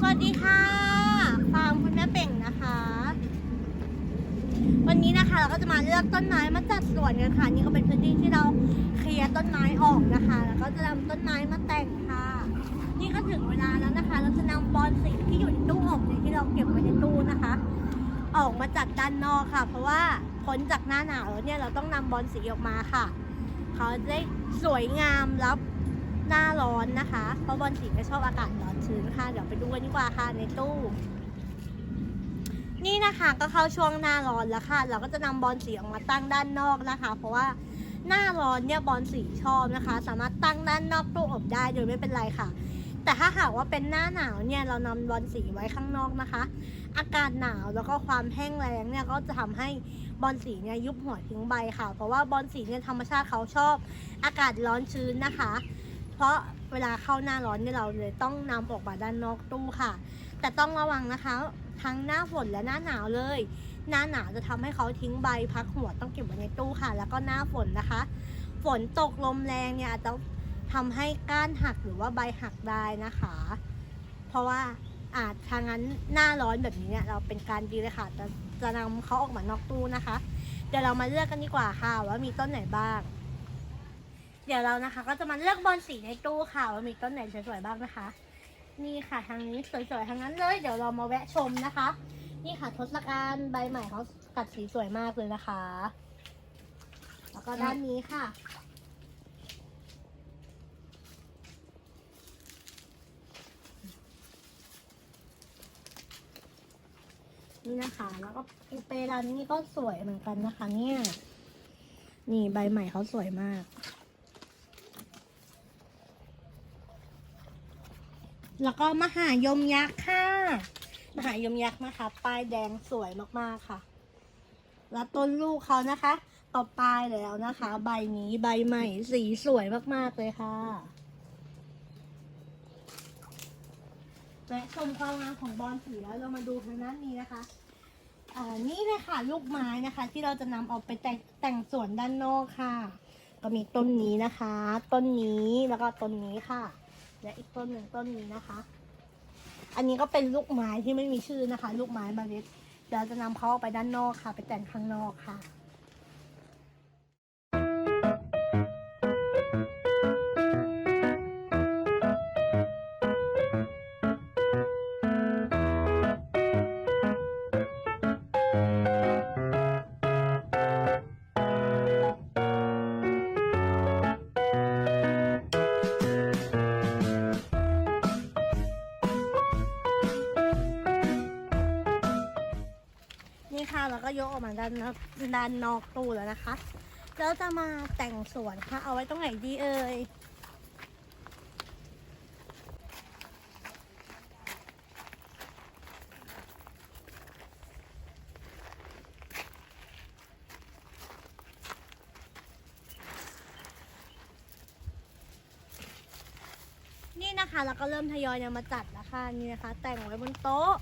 สวัสดีค่ะ ฟาร์มคุณแม่เป่งนะคะ วันนี้นะคะเราก็จะมาเลือกต้นไม้มาจัดสวนกันค่ะ นี่ก็เป็นพื้นที่ที่เราเคลียร์ต้นไม้ออกนะคะ แล้วก็จะนำต้นไม้มาแต่งค่ะ นี่ก็ถึงเวลาแล้วนะคะ เราจะนำบอลสีที่อยู่ในตู้อบเนี่ยที่เราเก็บไว้ในตู้นะคะ ออกมาจัดด้านนอกค่ะ เพราะว่าพ้นจากหน้าหนาวเนี่ยเราต้องนำบอลสีออกมาค่ะ เขาจะได้สวยงามรับ หน้าร้อนนะคะ เพราะบอลสีไม่ชอบอากาศร้อนชื้นค่ะ เดี๋ยวไปดูกันดีกว่าค่ะในตู้ นี่นะคะก็เข้าช่วงหน้าร้อนแล้วค่ะ เราก็จะนำบอลสีออกมาตั้งด้านนอกนะคะ เพราะว่าหน้าร้อนเนี่ยบอลสีชอบนะคะ สามารถตั้งด้านนอกตู้อบได้โดยไม่เป็นไรค่ะ แต่ถ้าหากว่าเป็นหน้าหนาวเนี่ยเรานำบอลสีไว้ข้างนอกนะคะ อากาศหนาวแล้วก็ความแห้งแล้งเนี่ยก็จะทำให้บอลสีเนี่ยยุบหัวทิ้งใบค่ะ เพราะว่าบอลสีเนี่ยธรรมชาติเขาชอบ อากาศร้อนชื้นนะคะ เพราะเวลาเข้าหน้าร้อนเนี่ยเราเลยต้องนำออกมาด้านนอกตู้ค่ะ แต่ต้องระวังนะคะ ทั้งหน้าฝนและหน้าหนาวเลย หน้าหนาวจะทำให้เขาทิ้งใบพักหัวต้องเก็บไว้ในตู้ค่ะ แล้วก็หน้าฝนนะคะ ฝนตกลมแรงเนี่ยอาจจะทำให้ก้านหักหรือว่าใบหักได้นะคะ เพราะว่าอาจทางนั้นหน้าร้อนแบบนี้เนี่ยเราเป็นการดีเลยค่ะจะจะนำเขาออกมานอกตู้นะคะ เดี๋ยวเรามาเลือกกันดีกว่าค่ะว่ามีต้นไหนบ้าง เดี๋ยวเรานะคะ ก็จะมาเลือกบอลสีในตู้ค่ะว่ามีต้นไหนสวยๆบ้างนะคะ นี่ค่ะทางนี้สวยๆทางนั้นเลย เดี๋ยวเรามาแวะชมนะคะ นี่ค่ะทศกัณฐ์ใบใหม่เขากัดสีสวยมากเลยนะคะ แล้วก็ด้านนี้ค่ะ นี่นะคะ แล้วก็อีเปรันนี่ก็สวยเหมือนกันนะคะ เนี่ย นี่ใบใหม่เขาสวยมาก แล้วก็มหายมยักษ์ค่ะ มหายมยักษ์นะคะ ป้ายแดงสวยมากๆค่ะ แล้วต้นลูกเขานะคะ ต่อปลายแล้วนะคะ ใบนี้ใบใหม่สีสวยมากๆเลยค่ะแวะชมความงามของบอลสีแล้วเรามาดูทางด้านนี้นะคะอ่านี่เลยค่ะลูกไม้นะคะ ที่เราจะนำเอาไปแต่งแต่งสวนด้านนอกค่ะ ก็มีต้นนี้นะคะ ต้นนี้แล้วก็ต้นนี้ค่ะ และอีกต้นหนึ่งต้นนี้นะคะ อันนี้ก็เป็นลูกไม้ที่ไม่มีชื่อนะคะ ลูกไม้เมล็ดเดี๋ยวจะนำเขาออกไปด้านนอกค่ะ ไปแต่งข้างนอกค่ะ แล้วก็ยกออกมาด้านนอกด้านนอกตู้แล้วนะคะ แล้วจะมาแต่งสวนค่ะ เอาไว้ตรงไหนดีเอ่ยนี่นะคะแล้วก็เริ่มทยอยนำมาจัดแล้วค่ะนี่นะคะ แต่งไว้บนโต๊ะ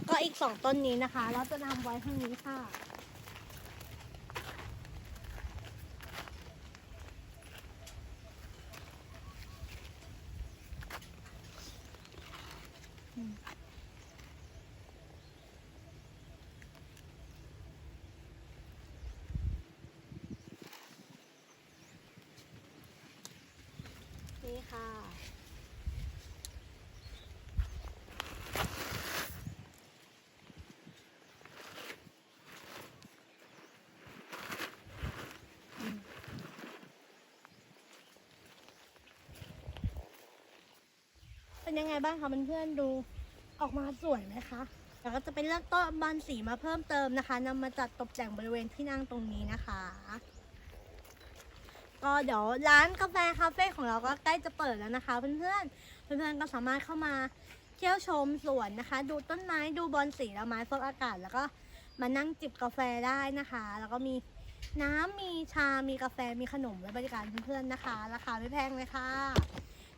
แล้วก็อีกสองต้นนี้นะคะ เราจะนำไว้ข้างนี้ค่ะ นี่ค่ะ เป็นยังไงบ้างคะเพื่อนๆดูออกมาสวยไหมคะแล้วก็จะเป็นเลือกต้นบานสีมาเพิ่มเติมนะคะนำมาจัดตกแต่งบริเวณที่นั่งตรงนี้นะคะ ก็เดี๋ยวร้านกาแฟคาเฟ่ของเราก็ใกล้จะเปิดแล้วนะคะเพื่อนๆเพื่อนๆก็สามารถเข้ามาเที่ยวชมสวนนะคะ ดูต้นไม้ดูบอลสีและไม้ฟอกอากาศ แล้วก็มานั่งจิบกาแฟได้นะคะ แล้วก็มีน้ำมีชา มีกาแฟ มีขนมและบริการเพื่อนๆนะคะ ราคาไม่แพงเลยค่ะ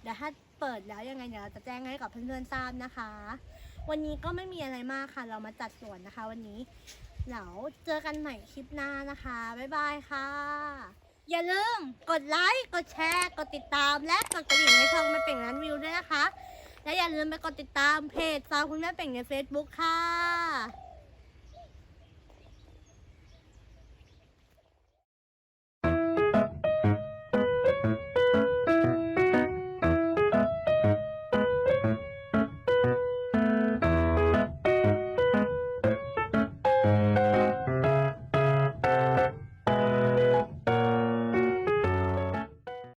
เดี๋ยวถ้า เปิดแล้วยังไงเดี๋ยวเราจะแจ้งให้กับเพื่อนๆทราบนะคะ วันนี้ก็ไม่มีอะไรมากค่ะ เรามาจัดสวนนะคะ วันนี้เดี๋ยวเจอกันใหม่คลิปหน้านะคะ บ๊ายบายค่ะ อย่าลืมกดไลค์กดแชร์ กดติดตามและกดกระดิ่งในช่องแม่เป่งร้านวิวด้วยนะคะ และอย่าลืมไปกดติดตามเพจสาวคุณแม่เป่งใน Facebook ค่ะ